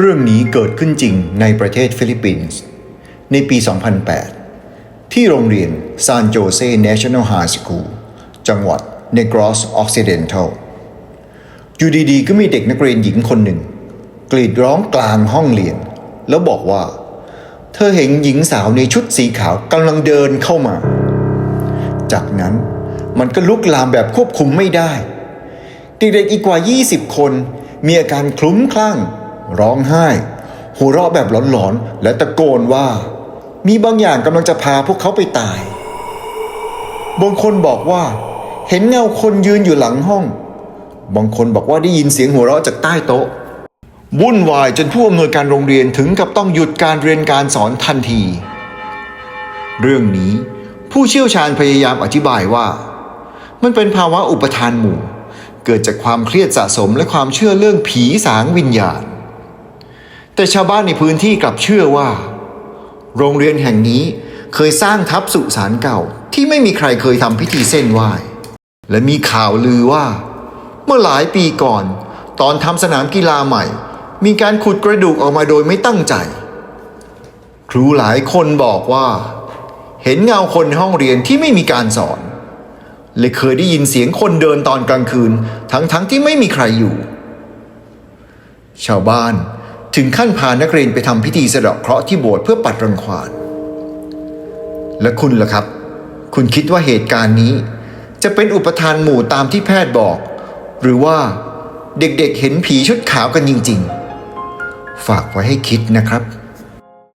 เรื่องนี้เกิดขึ้นจริงในประเทศฟิลิปปินส์ ในปี 2008 ที่โรงเรียนซานโจเซ National High School จังหวัดเนกรอสออกซิเดนทัลอยู่ดีๆ ก็มีเด็กนักเรียนหญิงคนหนึ่ง กรีดร้องกลางห้องเรียน แล้วบอกว่า เธอเห็นหญิงสาวในชุดสีขาวกำลังเดินเข้ามา จากนั้นมันก็ลุกลามแบบควบคุมไม่ได้ เด็กๆอีกกว่า 20 คนมีอาการคลุ้มคลั่ง ร้องไห้ หัวเราะแบบหลอนๆ และตะโกนว่า มีบางอย่างกำลังจะพาพวกเขาไปตาย บางคนบอกว่า เห็นเงาคนยืนอยู่หลังห้อง บางคนบอกว่าได้ยินเสียงหัวเราะจากใต้โต๊ะวุ่นวายจนผู้อำนวยการโรงเรียนถึงกับต้องหยุดการเรียนการสอนทันที เรื่องนี้ผู้เชี่ยวชาญพยายามอธิบายว่า มันเป็นภาวะอุปทานหมู่ เกิดจากความเครียดสะสมและความเชื่อเรื่องผีสางวิญญาณ แต่ชาวบ้านในพื้นที่กลับเชื่อว่า โรงเรียนแห่งนี้เคยสร้างทับสุสานเก่าที่ไม่มีใครเคยทำพิธีเส้นไหว้ และมีข่าวลือว่า เมื่อหลายปีก่อน ตอนทำสนามกีฬาใหม่ มีการขุดกระดูกออกมาโดยไม่ตั้งใจ ครูหลายคนบอกว่า เห็นเงาคนในห้องเรียนที่ไม่มีการสอนเลยเคยได้ยินเสียงคนเดินตอนกลางคืน ทั้งๆทที่ไม่มีใครอยู่ ชาวบ้าน ถึงขั้นพานักเรียนไปทำพิธีสะเดาะเคราะห์ที่โบสถ์เพื่อปัดรังควานและคุณล่ะครับ คุณคิดว่าเหตุการณ์นี้ จะเป็นอุปทานหมู่ตามที่แพทย์บอก หรือว่าเด็กๆเห็นผีชุดขาวกันจริง ๆ ฝากไว้ให้คิดนะครับ